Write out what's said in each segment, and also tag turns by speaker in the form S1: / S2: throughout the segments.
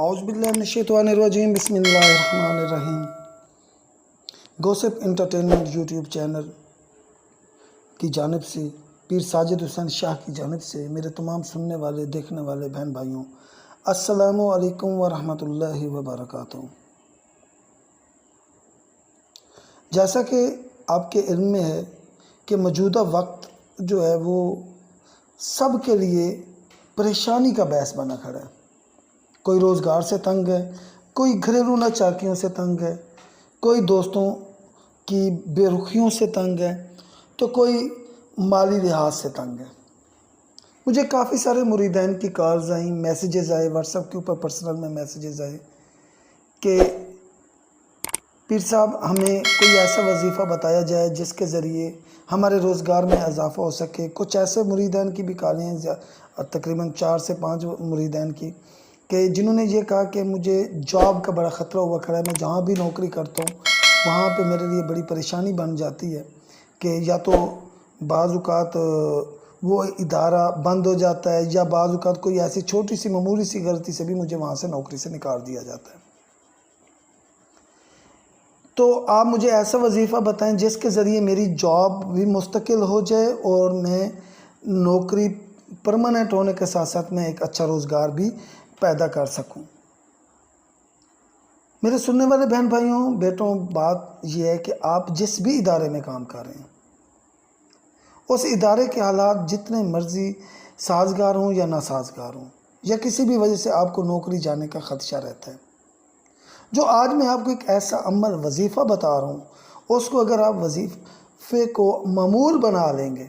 S1: اعوذ باللہ من الشیطان الرجیم، بسم اللہ الرحمن الرحیم۔ گوسپ انٹرٹینمنٹ یوٹیوب چینل کی جانب سے، پیر ساجد حسین شاہ کی جانب سے، میرے تمام سننے والے، دیکھنے والے بہن بھائیوں، السلام علیکم ورحمۃ اللہ وبرکاتہ۔ جیسا کہ آپ کے علم میں ہے کہ موجودہ وقت جو ہے وہ سب کے لیے پریشانی کا باعث بنا کھڑا ہے۔ کوئی روزگار سے تنگ ہے، کوئی گھریلو ناچاکیوں سے تنگ ہے، کوئی دوستوں کی بے رخیوں سے تنگ ہے، تو کوئی مالی لحاظ سے تنگ ہے۔ مجھے کافی سارے مریدین کی کالز آئیں، میسیجز آئے، واٹس ایپ کے اوپر پرسنل میں میسیجز آئے کہ پیر صاحب، ہمیں کوئی ایسا وظیفہ بتایا جائے جس کے ذریعے ہمارے روزگار میں اضافہ ہو سکے۔ کچھ ایسے مریدین کی بھی کالیں ہیں تقریباً چار سے پانچ مریدین کی۔ کہ جنہوں نے یہ کہا کہ مجھے جاب کا بڑا خطرہ ہوا کھڑا ہے، میں جہاں بھی نوکری کرتا ہوں، وہاں پہ میرے لیے بڑی پریشانی بن جاتی ہے کہ یا تو بعض اوقات وہ ادارہ بند ہو جاتا ہے یا بعض اوقات کوئی ایسی چھوٹی سی معمولی سی غلطی سے بھی مجھے وہاں سے نوکری سے نکال دیا جاتا ہے۔ تو آپ مجھے ایسا وظیفہ بتائیں جس کے ذریعے میری جاب بھی مستقل ہو جائے اور میں نوکری پرماننٹ ہونے کے ساتھ ساتھ میں ایک اچھا روزگار بھی پیدا کر سکوں۔ میرے سننے والے بہن بھائیوں، بیٹوں، بات یہ ہے کہ آپ جس بھی ادارے میں کام کر رہے ہیں، اس ادارے کے حالات جتنے مرضی سازگار ہوں یا ناسازگار ہوں، یا کسی بھی وجہ سے آپ کو نوکری جانے کا خدشہ رہتا ہے، جو آج میں آپ کو ایک ایسا عمل وظیفہ بتا رہا ہوں، اس کو اگر آپ وظیفے کو معمول بنا لیں گے،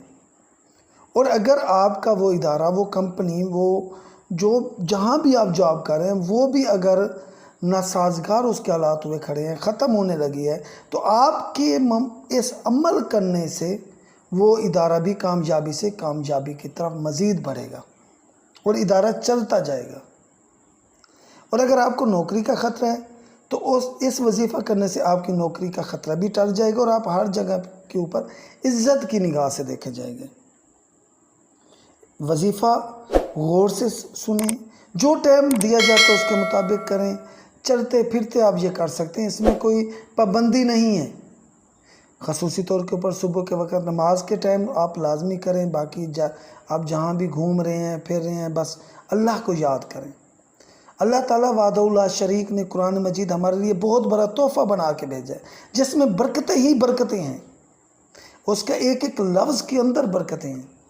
S1: اور اگر آپ کا وہ ادارہ، وہ کمپنی، وہ جو جہاں بھی آپ جاب کر رہے ہیں، وہ بھی اگر ناسازگار اس کے حالات ہوئے کھڑے ہیں، ختم ہونے لگی ہے، تو آپ کے اس عمل کرنے سے وہ ادارہ بھی کامیابی سے کامیابی کی طرف مزید بڑھے گا اور ادارہ چلتا جائے گا۔ اور اگر آپ کو نوکری کا خطرہ ہے، تو اس اس وظیفہ کرنے سے آپ کی نوکری کا خطرہ بھی ٹل جائے گا اور آپ ہر جگہ کے اوپر عزت کی نگاہ سے دیکھے جائیں گے۔ وظیفہ غور سے سنیں۔ جو ٹائم دیا جاتا ہے اس کے مطابق کریں۔ چلتے پھرتے آپ یہ کر سکتے ہیں۔ اس میں کوئی پابندی نہیں ہے۔ خصوصی طور کے اوپر صبح کے وقت نماز کے ٹائم آپ لازمی کریں۔ باقی جا، آپ جہاں بھی گھوم رہے ہیں، پھر رہے ہیں، بس اللہ کو یاد کریں۔ اللہ تعالیٰ وعد اللہ شریک نے قرآن مجید ہمارے لیے بہت بڑا تحفہ بنا کے بھیجا ہے۔ جس میں برکتیں ہی برکتیں ہیں۔ اس کا ایک ایک لفظ کے اندر برکتیں ہیں۔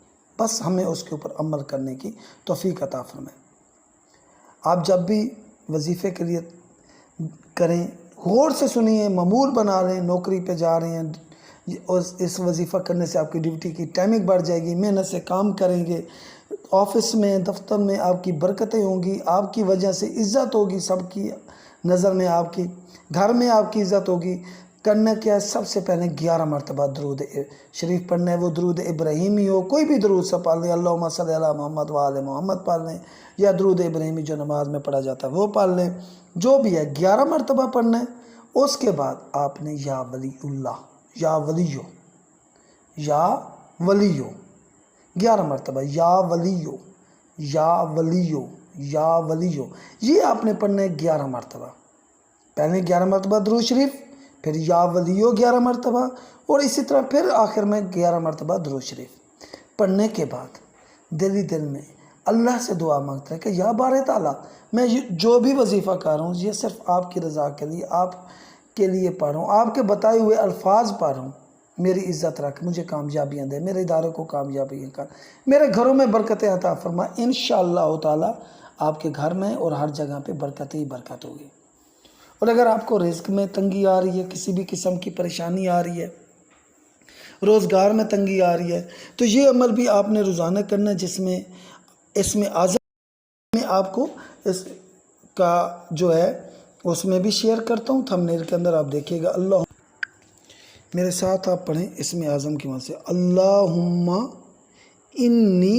S1: بس ہمیں اس کے اوپر عمل کرنے کی توفیق عطا فرمائے۔ آپ جب بھی وظیفے کے لیے کریں، غور سے سنیے معمول بنا رہے ہیں نوکری پہ جا رہے ہیں اس وظیفہ کرنے سے آپ کی ڈیوٹی کی ٹائمنگ بڑھ جائے گی، محنت سے کام کریں گے، آفس میں، دفتر میں آپ کی برکتیں ہوں گی، آپ کی وجہ سے عزت ہوگی، سب کی نظر میں آپ کی، گھر میں آپ کی عزت ہوگی۔ کرنا کیا ہے سب سے پہلے گیارہ مرتبہ درود شریف پڑھنا ہے وہ درود ابراہیمی ہو، کوئی بھی درود سے پڑھ لیں اللہ صلی اللہ محمد وآل محمد پڑھ لیں، یا درود ابراہیمی جو نماز میں پڑھا جاتا ہے وہ پڑھ لیں، جو بھی ہے گیارہ مرتبہ پڑھنا ہے، اس کے بعد آپ نے یا ولی اللہ، یا ولیو یا ولیو، گیارہ مرتبہ یا ولیو یا ولیو یا ولیو، یہ آپ نے پڑھنا ہے گیارہ مرتبہ۔ پہلے گیارہ مرتبہ درود شریف پھر یا ولیو گیارہ مرتبہ اور اسی طرح پھر آخر میں گیارہ مرتبہ درود شریف۔ پڑھنے کے بعد دلی دل میں اللہ سے دعا مانگتا ہے کہ یا بار تعالیٰ، میں جو بھی وظیفہ کر رہا ہوں، یہ صرف آپ کی رضا کے لیے، آپ کے لیے پڑھ رہا ہوں، آپ کے بتائے ہوئے الفاظ پڑھ رہا ہوں۔ میری عزت رکھ، مجھے کامیابیاں دے، میرے ادارے کو کامیابیاں کر میرے گھروں میں برکتیں عطا فرما۔ انشاءاللہ تعالیٰ آپ کے گھر میں اور ہر جگہ پہ برکت ہی برکت ہوگی۔ اور اگر آپ کو رزق میں تنگی آ رہی ہے، کسی بھی قسم کی پریشانی آ رہی ہے، روزگار میں تنگی آ رہی ہے، تو یہ عمل بھی آپ نے روزانہ کرنا ہے جس میں اس میں آزم میں آپ کو اس کا جو ہے، اس میں بھی شیئر کرتا ہوں تھم نیل کے اندر آپ دیکھیے گا، اللہ میرے ساتھ آپ پڑھیں اس میں اعظم کی وہاں سے، اللہم انی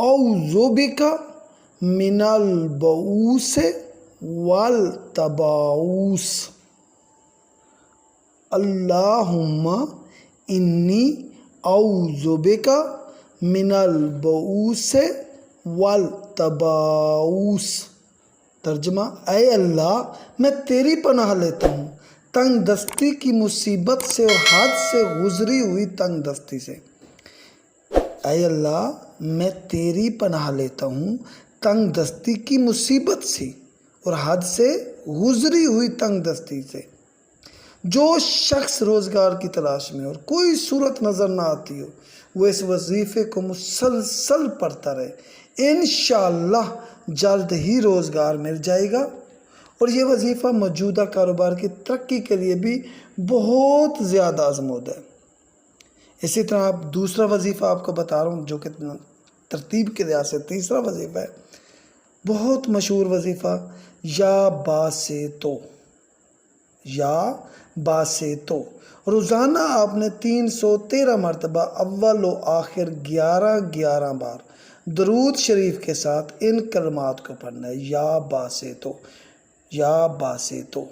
S1: اوزوبکا من البعوث والتباؤس. اللہم انی اوزوبکا من البعوث والتباؤس. ترجمہ، اے اللہ، میں تیری پناہ لیتا ہوں تنگ دستی کی مصیبت سے اور حد سے گزری ہوئی تنگ دستی سے. اے اللہ، میں تیری پناہ لیتا ہوں تنگ دستی کی مصیبت سے اور حد سے گزری ہوئی تنگ دستی سے، جو شخص روزگار کی تلاش میں اور کوئی صورت نظر نہ آتی ہو، وہ اس وظیفے کو مسلسل پڑھتا رہے۔ انشاءاللہ جلد ہی روزگار مل جائے گا۔ اور یہ وظیفہ موجودہ کاروبار کی ترقی کے لیے بھی بہت زیادہ آزمود ہے۔ اسی طرح آپ دوسرا وظیفہ آپ کو بتا رہا ہوں، جو کہ ترتیب کے لحاظ سے تیسرا وظیفہ ہے۔ بہت مشہور وظیفہ یا باسے تو یا باسے تو روزانہ آپ نے تین سو تیرہ مرتبہ اول و آخر گیارہ گیارہ بار درود شریف کے ساتھ ان کلمات کو پڑھنا ہے۔ یا باسے تو یا باسے تو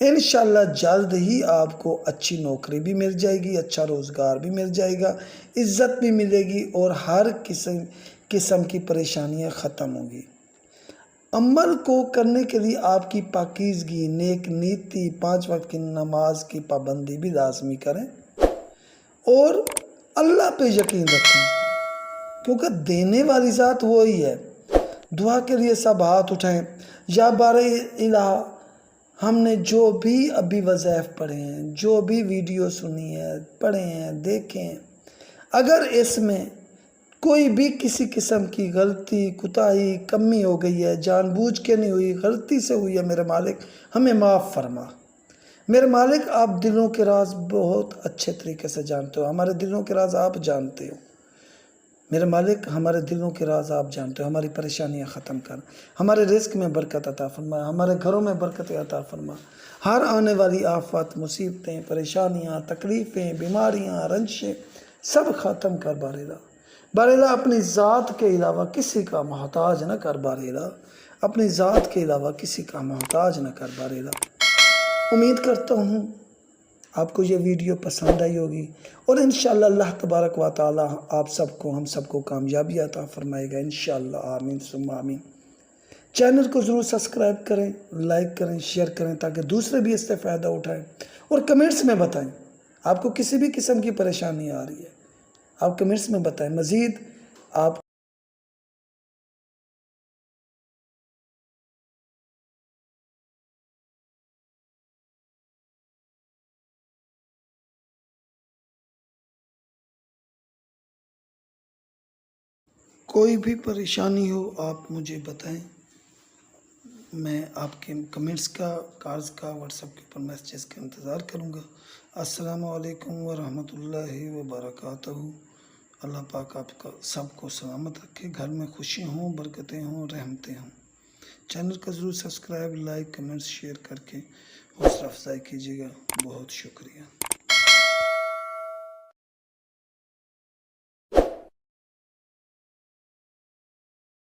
S1: انشاءاللہ جلد ہی آپ کو اچھی نوکری بھی مل جائے گی اچھا روزگار بھی مل جائے گا، عزت بھی ملے گی اور ہر قسم قسم کی پریشانیاں ختم ہوں گی۔ عمل کو کرنے کے لیے آپ کی پاکیزگی، نیک نیتی، پانچ وقت کی نماز کی پابندی بھی لازمی کریں۔ اور اللہ پہ یقین رکھیں، کیونکہ دینے والی ذات وہی ہے۔ دعا کے لیے سب ہاتھ اٹھائیں۔ یا بار الہ، ہم نے جو بھی ابھی وظائف پڑھے ہیں، جو بھی ویڈیو سنی ہے، پڑھے ہیں، دیکھے ہیں، اگر اس میں کوئی بھی کسی قسم کی غلطی، کوتاہی، کمی ہو گئی ہے، جان بوجھ کے نہیں ہوئی، غلطی سے ہوئی ہے، میرے مالک، ہمیں معاف فرما۔ میرے مالک، آپ دلوں کے راز بہت اچھے طریقے سے جانتے ہو، ہمارے دلوں کے راز آپ جانتے ہو۔ میرے مالک، ہمارے دلوں کے راز آپ جانتے ہو، ہماری پریشانیاں ختم کر۔ ہمارے رزق میں برکت عطا فرما، ہمارے گھروں میں برکت عطا فرما۔ ہر آنے والی آفات، مصیبتیں، پریشانیاں، تکلیفیں، بیماریاں رنشیں سب ختم کر بارے بارے اپنی ذات کے علاوہ کسی کا محتاج نہ کر بارے اپنی ذات کے علاوہ کسی کا محتاج نہ کر بارے امید کرتا ہوں آپ کو یہ ویڈیو پسند آئی ہوگی اور انشاءاللہ اللہ تبارک و تعالی آپ سب کو ہم سب کو کامیابی عطا فرمائے گا۔ انشاءاللہ آمین سم آمین۔ چینل کو ضرور سبسکرائب کریں، لائک کریں، شیئر کریں تاکہ دوسرے بھی اس سے فائدہ اٹھائیں اور کمنٹس میں بتائیں۔ آپ کو کسی بھی قسم کی پریشانی آ رہی ہے۔ آپ کمنٹس میں بتائیں۔ مزید آپ کوئی بھی پریشانی ہو، آپ مجھے بتائیں۔ میں آپ کے کمنٹس کا، کارز کا واٹس ایپ کے اوپر میسیجز کا انتظار کروں گا۔ السلام علیکم ورحمۃ اللہ وبرکاتہ۔ اللہ پاک آپ کا سب کو سلامت رکھے۔ گھر میں خوشی ہوں، برکتیں ہوں، رحمتیں ہوں۔ چینل کا ضرور سبسکرائب، لائک کمنٹس شیئر کر کے حوصلہ افزائی کیجیے گا۔ بہت شکریہ۔